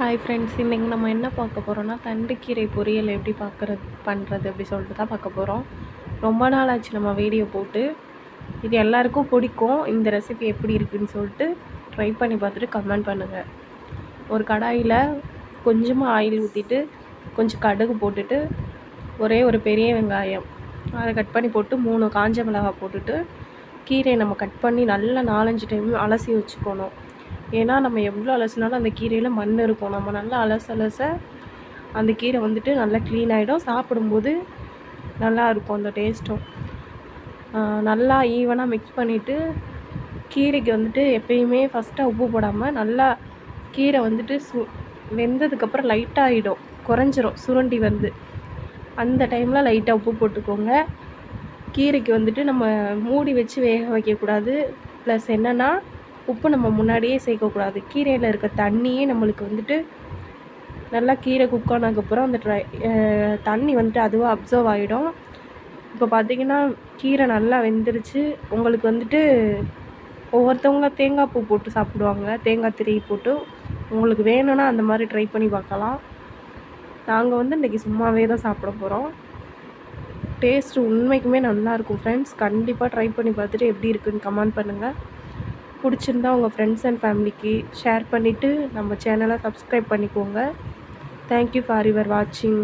Hi friends இன்றைக்கி நம்ம என்ன பார்க்க போகிறோம்னா தண்டுக்கீரை பொரியல் எப்படி பார்க்குறது பண்ணுறது அப்படி சொல்லிட்டு தான் பார்க்க போகிறோம் ரொம்ப நாள் ஆச்சு நம்ம வீடியோ போட்டு. இது எல்லாருக்கும் பிடிக்கும். இந்த ரெசிபி எப்படி இருக்குதுன்னு சொல்லிட்டு ட்ரை பண்ணி பார்த்துட்டு கமெண்ட் பண்ணுங்கள் ஒரு கடாயில் கொஞ்சமாக ஆயில் ஊற்றிட்டு கொஞ்சம் கடுகு போட்டுட்டு ஒரே ஒரு பெரிய வெங்காயம். அதை கட் பண்ணி போட்டு மூணு காஞ்ச மிளகாய் போட்டுட்டு கீரையை நம்ம கட் பண்ணி நல்லா நாலஞ்சு டைம் அலசி வச்சுக்கணும். ஏன்னா நம்ம எவ்வளோ அலசினாலும் அந்த கீரையில் மண் இருக்கும். நம்ம நல்லா அலச அலச அந்த கீரை வந்துட்டு நல்லா க்ளீன் ஆகிடும் சாப்பிடும்போது நல்லா இருக்கும் அந்த டேஸ்ட்டும் நல்லா ஈவனாக மிக்ஸ் பண்ணிவிட்டு கீரைக்கு வந்துட்டு எப்பயுமே ஃபஸ்ட்டாக உப்பு போடாமல் நல்லா கீரை வந்துட்டு சு வெந்ததுக்கப்புறம் லைட்டாக ஆகிடும் குறைஞ்சிரும். சுருண்டி வந்து. அந்த டைமில் லைட்டாக உப்பு போட்டுக்கோங்க. கீரைக்கு வந்துட்டு நம்ம மூடி வச்சு வேக வைக்கக்கூடாது. ப்ளஸ் என்னென்னா உப்பு நம்ம முன்னாடியே சேர்க்கக்கூடாது. கீரையில் இருக்க தண்ணியே நம்மளுக்கு வந்துட்டு நல்லா கீரை குக் ஆனதுக்கப்புறம் அந்த ட்ரை தண்ணி வந்துட்டு அதுவாக அப்சர்வ் ஆகிடும் இப்போ பார்த்திங்கன்னா கீரை நல்லா வெந்துருச்சு. உங்களுக்கு வந்துட்டு ஒவ்வொருத்தவங்க தேங்காய் பூ போட்டு சாப்பிடுவாங்க. தேங்காய் திருவி போட்டு உங்களுக்கு வேணும்னா அந்த மாதிரி ட்ரை பண்ணி பார்க்கலாம். நாங்கள் வந்து இன்றைக்கி சும்மாவே தான் சாப்பிட போகிறோம் டேஸ்ட்டு உண்மைக்குமே நல்லாயிருக்கும் ஃப்ரெண்ட்ஸ் கண்டிப்பாக ட்ரை பண்ணி பார்த்துட்டு எப்படி இருக்குன்னு கமெண்ட் பண்ணுங்கள் பிடிச்சிருந்தா உங்கள் ஃப்ரெண்ட்ஸ் அண்ட் ஃபேமிலிக்கு ஷேர் பண்ணிவிட்டு நம்ம சேனலை சப்ஸ்கிரைப் பண்ணிக்கோங்க. தேங்க்யூ ஃபார் யுவர் வாட்சிங்